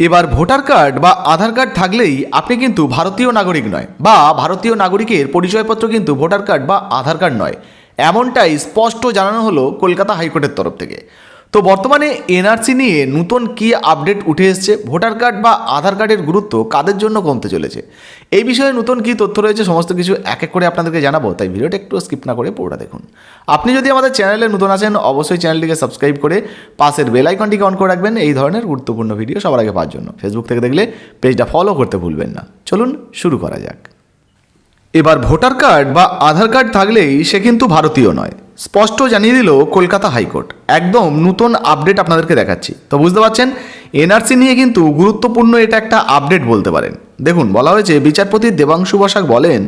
এবার voter card বা আধার card থাকলেই আপনি কিন্তু ভারতীয় নাগরিক নয়, বা ভারতীয় নাগরিকের পরিচয়পত্র কিন্তু ভোটার কার্ড বা আধার কার্ড নয়। এমনটাই স্পষ্ট জানানো হলো কলকাতা হাইকোর্টের তরফ থেকে। তো বর্তমানে এনআরসি নিয়ে নতুন কি আপডেট উঠে এসছে? ভোটার কার্ড বা আধার কার্ডের গুরুত্ব কাদের জন্য কমতে চলেছে? এই বিষয়ে নতুন কি তথ্য রয়েছে, সমস্ত কিছু এক এক করে আপনাদেরকে জানাব, তাই ভিডিওটা একটু স্কিপ না করে পুরোটা দেখুন। আপনি যদি আমাদের চ্যানেলে নতুন আছেন, অবশ্যই চ্যানেলটিকে সাবস্ক্রাইব করে পাশের বেল আইকনটিকে অন করে রাখবেন, এই ধরনের গুরুত্বপূর্ণ ভিডিও সবার আগে পাওয়ার জন্য। ফেসবুক থেকে দেখলে পেজটা ফলো করতে ভুলবেন না। চলুন শুরু করা যাক। এবার ভোটার কার্ড বা আধার কার্ড থাকলেই সে কিন্তু ভারতীয় নয়। স্পষ্ট জানিয়ে দিল কলকাতা হাইকোর্ট। একদম নতুন আপডেট আপনাদেরকে দেখাচ্ছি। তো বুঝতে পারছেন? এনআরসি নিয়ে কিন্তু গুরুত্বপূর্ণ এটা একটা আপডেট বলতে পারেন। দেখুন, বলা হয়েছে বিচারপতি দেবাংশু বসাক বলেন,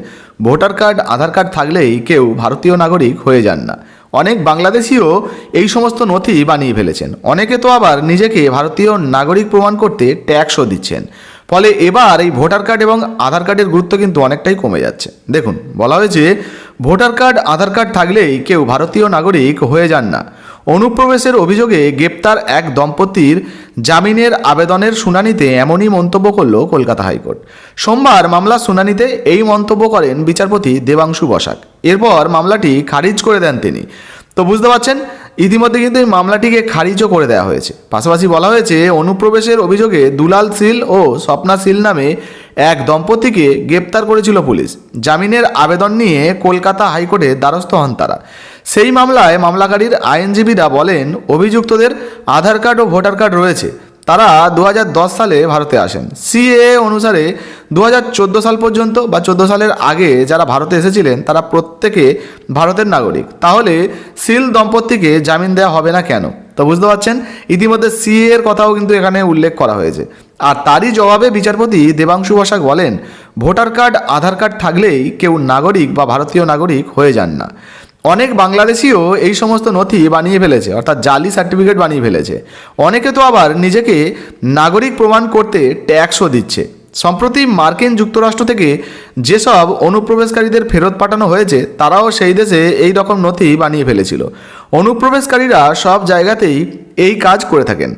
ভোটার কার্ড, আধার কার্ড থাকলেই কেউ ভারতীয় নাগরিক হয়ে যান না। অনেক বাংলাদেশিও এই সমস্ত নথি বানিয়ে ফেলেছেন। অনেকে তো আবার নিজেকে ভারতীয় নাগরিক প্রমাণ করতে ট্যাক্সও দিচ্ছেন। ফলে এবার এই ভোটার কার্ড এবং আধার কার্ডের গুরুত্ব কিন্তু অনেকটাই কমে যাচ্ছে। দেখুন, বলা হয়েছে ভোটার কার্ড, আধার কার্ড থাকলেই কেউ ভারতীয় নাগরিক হয়ে যান না। অনুপ্রবেশের অভিযোগে গ্রেপ্তার এক দম্পতির জামিনের আবেদনের শুনানিতে এমনই মন্তব্য করল কলকাতা হাইকোর্ট। সোমবার মামলা শুনানিতে এই মন্তব্য করেন বিচারপতি দেবাংশু বসাক। এরপর মামলাটি খারিজ করে দেন তিনি। তো বুঝতে পারছেন, ইতিমধ্যে কিন্তু এই মামলাটিকে খারিজও করে দেওয়া হয়েছে। পাশাপাশি বলা হয়েছে, অনুপ্রবেশের অভিযোগে দুলাল সিল ও স্বপ্না সিল নামে এক দম্পতিকে গ্রেপ্তার করেছিল পুলিশ। জামিনের আবেদন নিয়ে কলকাতা হাইকোর্টে দ্বারস্থ হন তারা। সেই মামলায় মামলাকারীর আইনজীবীরা বলেন, অভিযুক্তদের আধার কার্ড ও ভোটার কার্ড রয়েছে। তারা দু হাজার দশ সালে ভারতে আসেন। সিএ অনুসারে দু হাজার চোদ্দ সাল পর্যন্ত বা চোদ্দ সালের আগে যারা ভারতে এসেছিলেন, তারা প্রত্যেকে ভারতের নাগরিক। তাহলে সিল দম্পতিকে জামিন দেওয়া হবে না কেন? তো বুঝতে পারছেন? ইতিমধ্যে সিএ এর কথাও কিন্তু এখানে উল্লেখ করা হয়েছে। আর তারই জবাবে বিচারপতি দেবাংশু বসাক বলেন, ভোটার কার্ড, আধার কার্ড থাকলেই কেউ নাগরিক বা ভারতীয় নাগরিক হয়ে যান না। অনেক বাংলাদেশিও এই সমস্ত নথি বানিয়ে ফেলেছে, অর্থাৎ জালি সার্টিফিকেট বানিয়ে ফেলেছে। অনেকে তো আবার নিজেকে নাগরিক প্রমাণ করতে ট্যাক্সও দিচ্ছে। সম্প্রতি মার্কিন যুক্তরাষ্ট্র থেকে যেসব অনুপ্রবেশকারীদের ফেরত পাঠানো হয়েছে, তারাও সেই দেশে এই রকম নথি বানিয়ে ফেলেছিল। অনুপ্রবেশকারীরা সব জায়গাতেই এই কাজ করে থাকেন।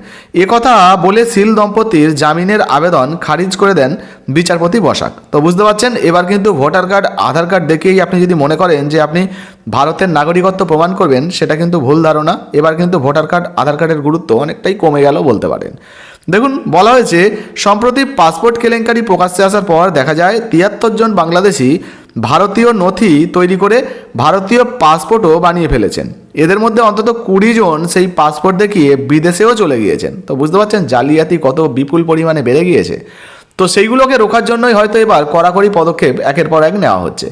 একথা বলে সিল দম্পতির জামিনের আবেদন খারিজ করে দেন বিচারপতি বসাক। তো বুঝতে পারছেন, এবার কিন্তু ভোটার কার্ড, আধার কার্ড দেখেই আপনি যদি মনে করেন যে আপনি ভারতের নাগরিকত্ব প্রমাণ করবেন, সেটা কিন্তু ভুল ধারণা। এবার কিন্তু ভোটার কার্ড, আধার কার্ডের গুরুত্ব অনেকটাই কমে গেল বলতে পারেন। দেখুন, বলা হয়েছে, সম্প্রতি পাসপোর্ট কেলেঙ্কারি প্রকাশ্যে আসার পর দেখা যায় তিয়াত্তর জন বাংলাদেশি ভারতীয় নথি তৈরি করে ভারতীয় পাসপোর্টও বানিয়ে ফেলেছেন। এদের মধ্যে অন্তত কুড়ি জন সেই পাসপোর্ট দেখিয়ে বিদেশেও চলে গিয়েছেন। তো বুঝতে পারছেন, জালিয়াতি কত বিপুল পরিমাণে বেড়ে গিয়েছে। তো সেইগুলোকে রোখার জন্যই হয়তো এবার কড়াকড়ি পদক্ষেপ একের পর এক নেওয়া হচ্ছে।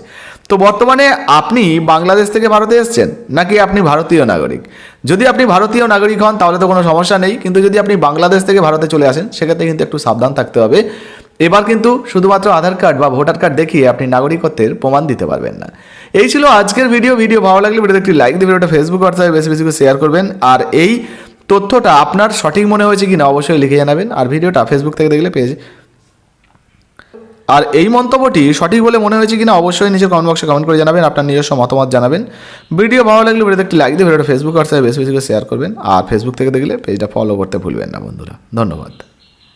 তো বর্তমানে আপনি বাংলাদেশ থেকে ভারতে এসছেন, নাকি আপনি ভারতীয় নাগরিক? যদি আপনি ভারতীয় নাগরিক হন, তাহলে তো কোনো সমস্যা নেই, কিন্তু যদি আপনি বাংলাদেশ থেকে ভারতে চলে আসেন, সেক্ষেত্রে কিন্তু একটু সাবধান থাকতে হবে। এবার কিন্তু শুধুমাত্র আধার কার্ড বা ভোটার কার্ড দেখিয়ে আপনি নাগরিকত্বের প্রমাণ দিতে পারবেন না। এই ছিল আজকের ভিডিও। ভিডিও ভালো লাগলে ভিডিওতে একটি লাইক দিয়ে ভিডিওটা ফেসবুক হোয়াটসঅ্যাপে বেশি বেশি করে শেয়ার করবেন। আর এই তথ্যটা আপনার সঠিক মনে হয়েছে কিনা অবশ্যই লিখে জানাবেন। আর ভিডিওটা ফেসবুক থেকে দেখলে পেজ আর এই মন্তব্যটি সঠিক বলে মনে হয়েছে কিনা অবশ্যই নিজের কমেন্ট বক্সে কমেন্ট করে জানাবেন, আপনার নিজস্ব মতামত জানাবেন। ভিডিও ভালো লাগলে ভিডিওতে একটি লাইক দিয়ে ভিডিওটা ফেসবুক হোয়াটসঅ্যাপে বেশি বেশি করে শেয়ার করবেন। আর ফেসবুক থেকে দেখলে পেজটা ফলো করতে ভুলবেন না বন্ধুরা। ধন্যবাদ।